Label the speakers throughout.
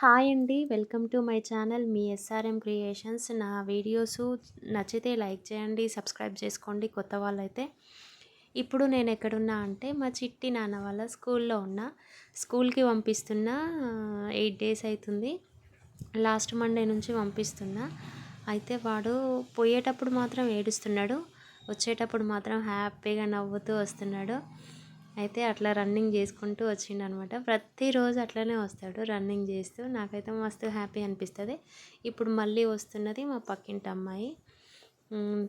Speaker 1: Hi అండి. Welcome to my channel మీ SRM creations. నా వీడియోస్ నచ్చితే లైక్ చేయండి సబ్స్క్రైబ్ చేసుకోండి కొత్త వాళ్ళైతే. ఇప్పుడు నేను ఎక్కడున్నా అంటే మా చిట్టి నాన్న వాళ్ళ స్కూల్లో ఉన్న. స్కూల్కి పంపిస్తున్న ఎయిట్ డేస్ అవుతుంది లాస్ట్ మండే నుంచి పంపిస్తున్నా. అయితే వాడు పోయేటప్పుడు మాత్రం ఏడుస్తున్నాడు. వచ్చేటప్పుడు మాత్రం హ్యాపీగా నవ్వుతూ వస్తున్నాడు. అయితే అట్లా రన్నింగ్ చేసుకుంటూ వచ్చిండు అనమాట ప్రతిరోజు అట్లనే వస్తాడు రన్నింగ్ చేస్తూ. నాకైతే మస్తు హ్యాపీ అనిపిస్తుంది. ఇప్పుడు మళ్ళీ వస్తున్నది మా పక్కింటి అమ్మాయి.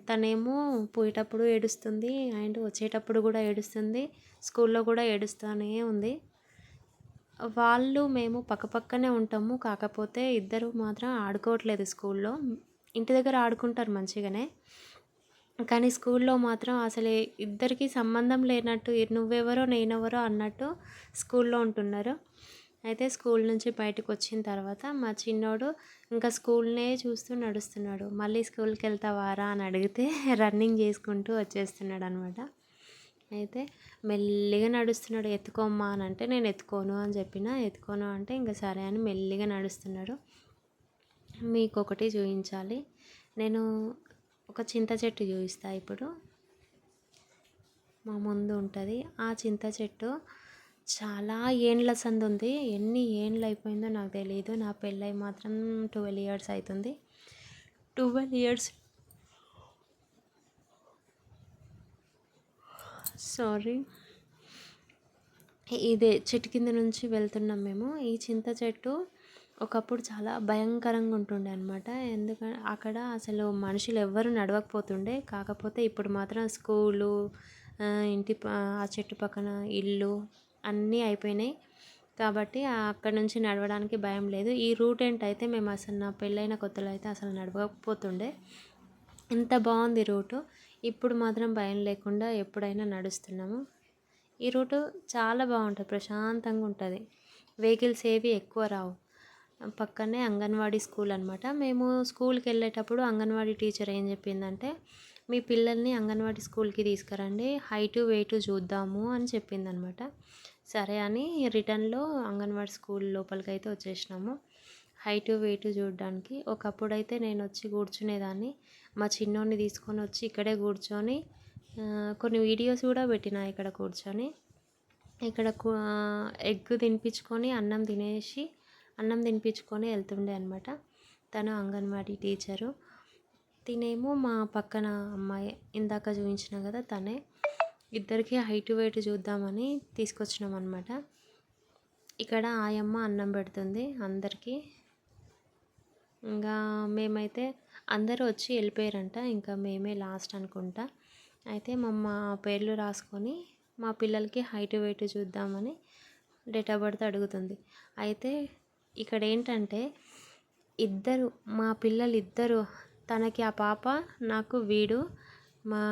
Speaker 1: తనేమో పోయేటప్పుడు ఏడుస్తుంది. అండ్ వచ్చేటప్పుడు కూడా ఏడుస్తుంది. స్కూల్లో కూడా ఏడుస్తూనే ఉంది. వాళ్ళు మేము పక్కపక్కనే ఉంటాము. కాకపోతే ఇద్దరు మాత్రం ఆడుకోవట్లేదు స్కూల్లో. ఇంటి దగ్గర ఆడుకుంటారు మంచిగానే. కానీ స్కూల్లో మాత్రం అసలు ఇద్దరికీ సంబంధం లేనట్టు నువ్వెవరో నేనెవరో అన్నట్టు స్కూల్లో ఉంటున్నారు. అయితే స్కూల్ నుంచి బయటకు వచ్చిన తర్వాత మా చిన్నోడు ఇంకా స్కూల్నే చూస్తూ నడుస్తున్నాడు. మళ్ళీ స్కూల్కి వెళ్తావారా అని అడిగితే రన్నింగ్ చేసుకుంటూ వచ్చేస్తున్నాడు అనమాట అయితే మెల్లిగా నడుస్తున్నాడు. ఎత్తుకోమ్మా అని అంటే నేను ఎత్తుకోను అని చెప్పిన ఎత్తుకోను అంటే ఇంకా సరే అని మెల్లిగా నడుస్తున్నాడు. మీకు ఒకటి చూపించాలి నేను ఒక చింత చెట్టు చూపిస్తా ఇప్పుడు. మా ముందు ఉంటుంది. ఆ చింత చెట్టు చాలా ఏండ్ల సందు ఉంది. ఎన్ని ఏండ్లు అయిపోయిందో నాకు తెలియదు నా పెళ్ళై మాత్రం ట్వెల్వ్ ఇయర్స్ అవుతుంది ట్వెల్వ్ ఇయర్స్. సారీ. ఇదే చెట్టు కింద నుంచి వెళ్తున్నాం మేము. ఈ చింత చెట్టు ఒకప్పుడు చాలా భయంకరంగా ఉంటుండే అనమాట ఎందుకంటే అక్కడ అసలు మనుషులు ఎవ్వరు నడవకపోతుండే. కాకపోతే ఇప్పుడు మాత్రం స్కూలు ఇంటి ఆ చెట్టు పక్కన ఇల్లు అన్నీ అయిపోయినాయి. కాబట్టి అక్కడ నుంచి నడవడానికి భయం లేదు. ఈ రూట్ ఏంటైతే మేము అసలు నా పెళ్ళైన కొత్తలో అయితే అసలు నడవకపోతుండే. ఎంత బాగుంది రూటు. ఇప్పుడు మాత్రం భయం లేకుండా ఎప్పుడైనా నడుస్తున్నాము. ఈ రూటు చాలా బాగుంటుంది. ప్రశాంతంగా ఉంటుంది. వెహికల్స్ ఏవి ఎక్కువ రావు. పక్కనే అంగన్వాడీ స్కూల్ అనమాట మేము స్కూల్కి వెళ్ళేటప్పుడు అంగన్వాడీ టీచర్ ఏం చెప్పిందంటే మీ పిల్లల్ని అంగన్వాడీ స్కూల్కి తీసుకురండి హైటు వెయిట్ చూద్దాము అని చెప్పిందనమాట సరే అని రిటర్న్లో అంగన్వాడీ స్కూల్ లోపలికి అయితే వచ్చేసినాము. హైటు వెయిట్ చూడడానికి. ఒకప్పుడు అయితే నేను వచ్చి కూర్చునేదాన్ని. మా చిన్నోడిని తీసుకొని వచ్చి ఇక్కడే కూర్చొని కొన్ని వీడియోస్ కూడా పెట్టిన ఇక్కడ కూర్చొని. ఇక్కడ ఎగ్ తినిపించుకొని అన్నం తినేసి అన్నం తినిపించుకొని వెళ్తుండే అనమాట తను అంగన్వాడీ టీచరు. తినేమో మా పక్కన అమ్మాయి ఇందాక చూపించిన కదా తనే. ఇద్దరికి హైట్ వెయిట్ చూద్దామని తీసుకొచ్చినాం అనమాట ఇక్కడ ఆయమ్మ అన్నం పెడుతుంది అందరికీ. ఇంకా మేమైతే అందరూ వచ్చి వెళ్ళిపోయారంట. ఇంకా మేమే లాస్ట్ అనుకుంటా. అయితే మా పేర్లు రాసుకొని మా పిల్లలకి హైట్ వెయిట్ చూద్దామని డేట్ ఆఫ్ బర్త్ అడుగుతుంది. అయితే ఇక్కడ ఏంటంటే ఇద్దరు మా పిల్లలు ఇద్దరు తనకి ఆ పాప నాకు వీడు మా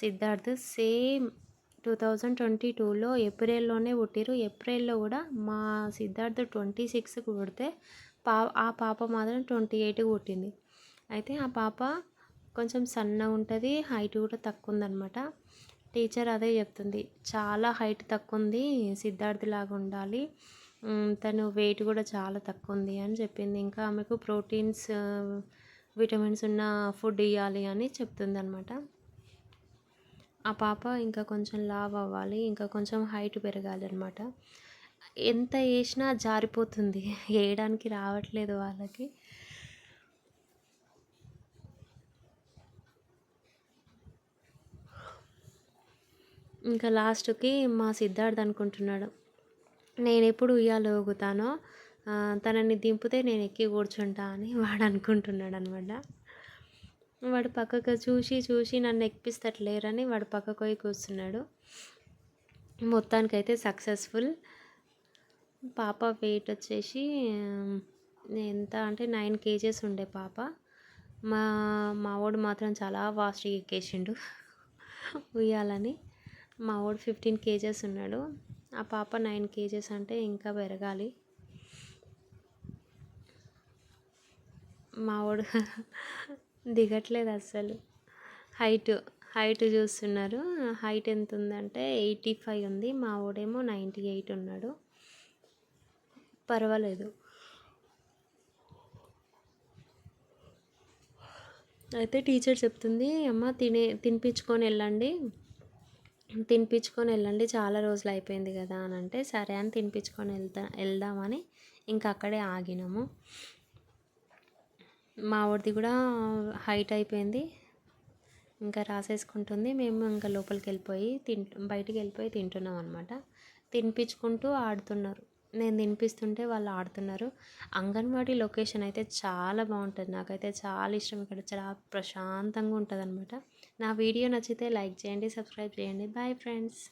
Speaker 1: Siddharth same two thousand twenty టూలో ఏప్రిల్లోనే పుట్టిరు ఏప్రిల్లో కూడా మా సిద్ధార్థ్ ట్వంటీ సిక్స్కి పుడితే పా ఆ పాప మాత్రం ట్వంటీ ఎయిట్కి పుట్టింది. అయితే ఆ పాప కొంచెం సన్నగా ఉంటుంది హైట్ కూడా తక్కువ ఉందన్నమాట టీచర్ అదే చెప్తుంది చాలా హైట్ తక్కువ ఉంది సిద్ధార్థ్ లాగా ఉండాలి. తను వెయిట్ కూడా చాలా తక్కువ ఉంది అని చెప్పింది. ఇంకా ఆమెకు ప్రోటీన్స్ విటమిన్స్ ఉన్న ఫుడ్ ఇవ్వాలి అని చెప్తుంది అనమాట ఆ పాప ఇంకా కొంచెం లావ్ అవ్వాలి ఇంకా కొంచెం హైట్ పెరగాలి అనమాట ఎంత వేసినా జారిపోతుంది. వేయడానికి రావట్లేదు వాళ్ళకి. ఇంకా లాస్ట్కి మా సిద్ధార్థ్ అనుకుంటున్నాడు. నేను ఎప్పుడు ఉయ్యాల ఊగుతానో తనని దింపితే నేను ఎక్కి కూర్చుంటా అని వాడు అనుకుంటున్నాడు అనమాట వాడు పక్కకు చూసి చూసి నన్ను ఎక్కిస్తట్లేరని వాడు పక్కకు పోయి కూర్చున్నాడు. మొత్తానికైతే సక్సెస్ఫుల్. పాప వెయిట్ వచ్చేసి ఎంత అంటే నైన్ కేజెస్ ఉండే పాప. మా మావాడు మాత్రం చాలా ఫాస్ట్గా ఎక్కేసిండు ఉయ్యాలని. మా వాడు ఫిఫ్టీన్ కేజెస్ ఉన్నాడు. ఆ పాప నైన్ కేజెస్ అంటే ఇంకా పెరగాలి. మా వాడు దిగట్లేదు అసలు హైట్ హైట్ చూస్తున్నారు. హైట్ ఎంత ఉందంటే ఎయిటీ ఫైవ్ ఉంది. మా వాడేమో నైంటీ ఎయిట్ ఉన్నాడు. పర్వాలేదు. అయితే టీచర్ చెప్తుంది అమ్మ తినే తినిపించుకొని వెళ్ళండి. తినిపించుకొని వెళ్ళండి. చాలా రోజులు అయిపోయింది కదా అని అంటే సరే అని తినిపించుకొని వెళ్తా వెళ్దామని ఇంకా అక్కడే ఆగినాము. మా వాడిది కూడా హైట్ అయిపోయింది. ఇంకా రాసేసుకుంటుంది. మేము ఇంకా లోపలికి వెళ్ళిపోయి తింటు బయటికి వెళ్ళిపోయి తింటున్నాం అనమాట తినిపించుకుంటూ ఆడుతున్నారు. నేను తినిపిస్తుంటే వాళ్ళు ఆడుతున్నారు. అంగన్వాడీ లొకేషన్ అయితే చాలా బాగుంటుంది. నాకైతే చాలా ఇష్టం ఇక్కడ. చాలా ప్రశాంతంగా ఉంటుంది అనమాట నా వీడియో నచ్చితే లైక్ చేయండి సబ్స్క్రైబ్ చేయండి. Bye friends.